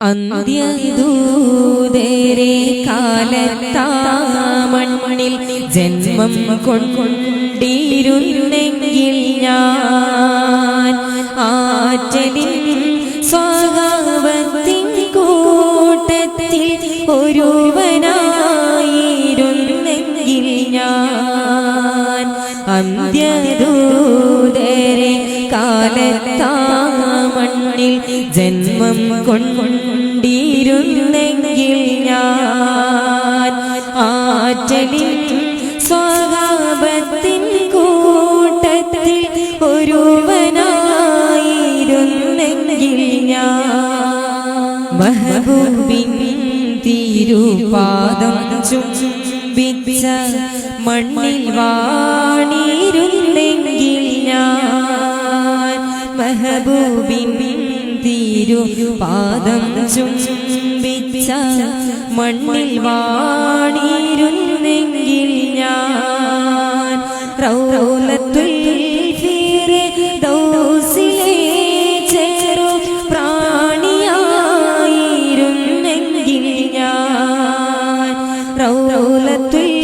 അന്ത്യദൂതരെ കാലത്താമണ്ണിൽ ജന്മം കൊണ്ടിരുന്നെങ്കിൽ ഞാൻ ആറ്റലിൻ സ്വഭാവത്തിൻ കൂട്ടത്തിൽ ഒരുവനായിരുന്നെങ്കിൽ ഞാൻ അന്ത്യദൂതരെ ജന്മം കൊണ്ടിരുന്നെങ്കിൽ ഞാൻ ആറ്റലിൽ സ്വഭാവത്തിൻ കൂട്ടത്തിൽ ഒരുവനായിരുന്നെങ്കിൽ ഞാൻ മഹബൂബിൻ തിരുപാദം ചുംബിച്ച മണ്ണിൽ വാണിരുന്നെങ്കിൽ ഞാൻ മഹബൂബിൻ തിരുപാദം ചുംബിച്ച മണ്ണിൽ വാണിരുന്നെങ്കിൽ ഞാൻ റൗലത്തുൽ പ്രാണിയായിരുന്നെങ്കിൽ ഞാൻ റൗലത്തുൽ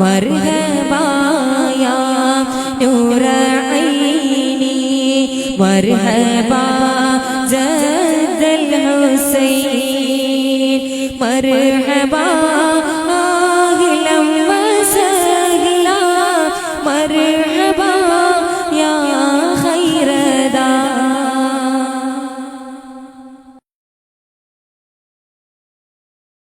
മർഹബായ നൂറൈനി മർഹബാ ജദൽ ഹുസൈൻ മർഹബാ